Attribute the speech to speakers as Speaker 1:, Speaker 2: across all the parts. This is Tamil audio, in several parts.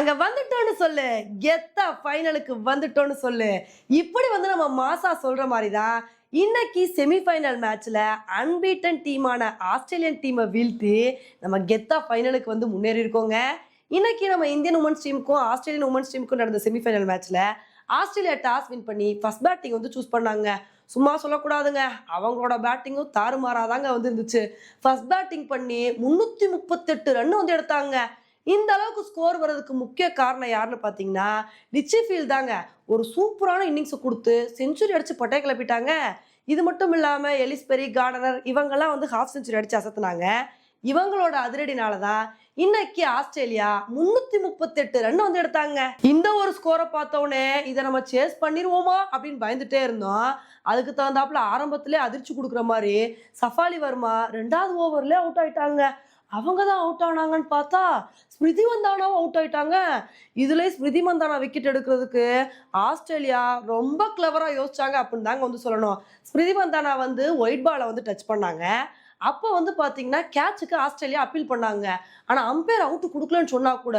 Speaker 1: அங்க வந்துட்டோம்னு சொல்லு. கெத்தா ஃபைனலுக்கு வந்துட்டோம்னு சொல்லு. இப்படி வந்து நம்ம மாசா சொல்ற மாதிரி தான் இன்னைக்கு செமிஃபைனல் மேட்ச்ல அன்பீட்டன் டீமான ஆஸ்திரேலியன் டீமை வீழ்த்தி நம்ம கெத்தா ஃபைனலுக்கு வந்து முன்னேறி இருக்கோங்க இன்னைக்கு நம்ம இந்தியன் உமன்ஸ் டீமுக்கும் ஆஸ்திரேலியன் உமன்ஸ் டீமுக்கும் நடந்த செமிஃபைனல் மேட்ச்ல ஆஸ்திரேலியா டாஸ் வின் பண்ணி ஃபர்ஸ்ட் பேட்டிங் வந்து சூஸ் பண்ணாங்க. சும்மா சொல்லக்கூடாதுங்க. அவங்களோட பேட்டிங்கும் தாறுமாறாதாங்க வந்து இருந்துச்சு ஃபர்ஸ்ட் பேட்டிங் பண்ணி முன்னூத்தி முப்பத்தெட்டு ரன் வந்து எடுத்தாங்க. இந்த அளவுக்கு ஸ்கோர் வர்றதுக்கு முக்கிய காரணம் யாருன்னு பார்த்தீங்கன்னா ரிச்சி ஃபீல் தாங்க. ஒரு சூப்பரான இன்னிங்ஸை கொடுத்து செஞ்சுரி அடிச்சு பட்டை கிளப்பிட்டாங்க. இது மட்டும் இல்லாமல் எலிஸ்பெரி கார்டனர் இவங்கெல்லாம் வந்து ஹாஃப் செஞ்சுரி அடிச்சு அசத்துனாங்க. இவங்களோட அதிரடினால தான் இன்னைக்கு ஆஸ்திரேலியா முன்னூத்தி முப்பத்தெட்டு ரன் வந்து எடுத்தாங்க. இந்த ஒரு ஸ்கோரை பார்த்தோன்னே இதை நம்ம சேஸ் பண்ணிடுவோமா அப்படின்னு பயந்துட்டே இருந்தோம். அதுக்கு தகுந்தாப்புல ஆரம்பத்திலே அதிர்ச்சி கொடுக்குற மாதிரி சஃபாலி வர்மா ரெண்டாவது ஓவர்ல அவுட் ஆயிட்டாங்க. அவங்க தான் அவுட் ஆனாங்கன்னு பார்த்தா ஸ்மிருதி மந்தானாவும் அவுட் ஆயிட்டாங்க. இதுல ஸ்மிருதி மந்தானா விக்கெட் எடுக்கிறதுக்கு ஆஸ்திரேலியா ரொம்ப கிளவரா யோசிச்சாங்க அப்படின்னு தாங்க வந்து சொல்லணும். ஸ்மிருதி மந்தானா வந்து ஒயிட் பாலை வந்து டச் பண்ணாங்க. அப்போ வந்து பார்த்தீங்கன்னா கேட்சுக்கு ஆஸ்திரேலியா அப்பீல் பண்ணாங்க. ஆனால் அம்பையர் அவுட்டு கொடுக்கலன்னு சொன்னால் கூட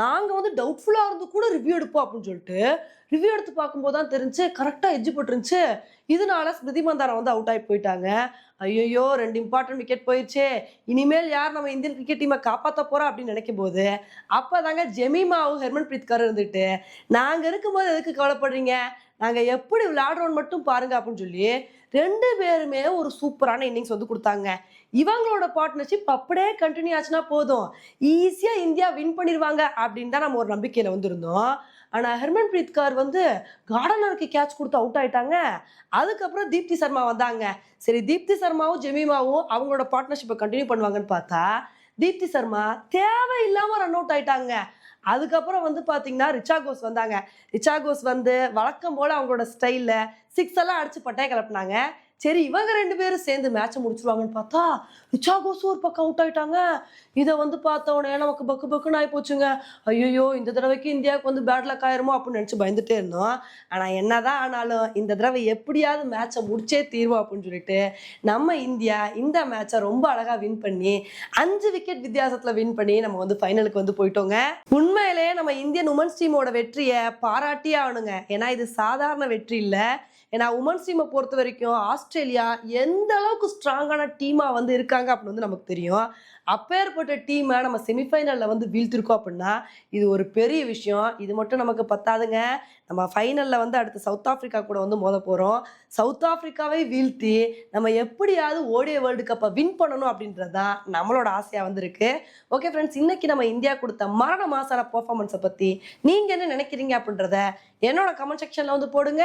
Speaker 1: நாங்கள் வந்து டவுட்ஃபுல்லாக இருந்து கூட ரிவ்யூ எடுப்போம் அப்படின்னு சொல்லிட்டு ரிவ்யூ எடுத்து பார்க்கும்போது தான் தெரிஞ்சு கரெக்டாக எஜ்ஜு போட்டுருந்துச்சு. இதனால ஸ்மிருதி மந்தானா வந்து அவுட் ஆகி போயிட்டாங்க. ஐயோ ரெண்டு இம்பார்ட்டன்ட் விக்கெட் போயிடுச்சே. இனிமேல் யார் நம்ம இந்தியன் கிரிக்கெட் டீமை காப்பாற்ற போறோம் அப்படின்னு நினைக்கும் போது அப்பதாங்க ஜெமிமாவும் ஹெர்மன் பிரீத் இருந்துட்டு நாங்கள் இருக்கும்போது எதுக்கு கவலைப்படுறீங்க? நாங்கள் எப்படி விளையாடுறோம்னு மட்டும் பாருங்க அப்படின்னு சொல்லி ரெண்டு பேருமே ஒரு சூப்பரான இன்னிங்ஸ் வந்து கொடுத்தாங்க. இவங்களோட பார்ட்னர்ஷிப் அப்படியே கண்டினியூ ஆச்சுன்னா போதும். ஈஸியாக இந்தியா வின் பண்ணிடுவாங்க அப்படின்னு தான் நம்ம ஒரு நம்பிக்கையில் வந்திருந்தோம். ஆனால் ஹெர்மன் பிரீத் கார் வந்து கார்டனருக்கு கேட்ச் கொடுத்து அவுட் ஆயிட்டாங்க. அதுக்கப்புறம் தீப்தி சர்மா வந்தாங்க. சரி தீப்தி சர்மா சர்மாவும் ஜெமிமாவும் அவங்களோட பார்ட்னர்ஷிப்பை கண்டினியூ பண்ணுவாங்கன்னு பார்த்தா தீப்தி சர்மா தேவையில்லாமல் ரன் அவுட் ஆயிட்டாங்க. அதுக்கப்புறம் வந்து பார்த்தீங்கன்னா ரிச்சா கோஸ் வந்தாங்க. ரிச்சா கோஸ் வந்து வழக்கம் போல் அவங்களோட ஸ்டைலில் சிக்ஸ் எல்லாம் அடிச்சு பட்டையை கிளப்புனாங்க சரி இவங்க ரெண்டு பேரும் சேர்ந்து மேட்சை முடிச்சிருவாங்கன்னு பார்த்தா ரிச்சா கோசு ஒரு பக்கம் அவுட் ஆயிட்டாங்க. இதை வந்து பார்த்த உடனே நமக்கு பக்கு பக்குன்னு ஆகி போச்சுங்க ஐயோ இந்த தடவைக்கு இந்தியாவுக்கு வந்து பேட் லக் ஆயிருமோ அப்படின்னு நினச்சி பயந்துட்டே இருந்தோம். ஆனால் என்னதான் ஆனாலும் இந்த தடவை எப்படியாவது மேட்சை முடிச்சே தீர்வோம் அப்படின்னு சொல்லிட்டு நம்ம இந்தியா இந்த மேட்சை ரொம்ப அழகாக வின் பண்ணி அஞ்சு விக்கெட் வித்தியாசத்தில் வின் பண்ணி நம்ம வந்து ஃபைனலுக்கு வந்து போயிட்டோங்க. உண்மையிலேயே நம்ம இந்தியன் உமன்ஸ் டீமோட வெற்றியை பாராட்டியே ஆகணுங்க. ஏன்னா இது சாதாரண வெற்றி இல்லை. ஏன்னா உமன்ஸ் டீமை பொறுத்த வரைக்கும் ஆஸ்திரேலியா எந்த அளவுக்கு ஸ்ட்ராங்கான டீமாக வந்து இருக்காங்க அப்படின்னு வந்து நமக்கு தெரியும். அப்பேற்பட்ட டீமை நம்ம செமிஃபைனலில் வந்து வீழ்த்திருக்கோம் அப்படின்னா இது ஒரு பெரிய விஷயம். இது மட்டும் நமக்கு பத்தாதுங்க. நம்ம ஃபைனலில் வந்து அடுத்து சவுத் ஆஃப்ரிக்கா கூட வந்து மோத போகிறோம் சவுத் ஆஃப்ரிக்காவை வீழ்த்தி நம்ம எப்படியாவது ஓடிய வேர்ல்டு கப்பை வின் பண்ணணும் அப்படின்றது தான் நம்மளோட ஆசையாக வந்திருக்கு ஓகே ஃப்ரெண்ட்ஸ் இன்றைக்கி நம்ம இந்தியா கொடுத்த மரண மாசான பர்ஃபார்மன்ஸை பற்றி நீங்கள் என்ன நினைக்கிறீங்க அப்படின்றத என்னோட கமெண்ட் செக்ஷனில் வந்து போடுங்க.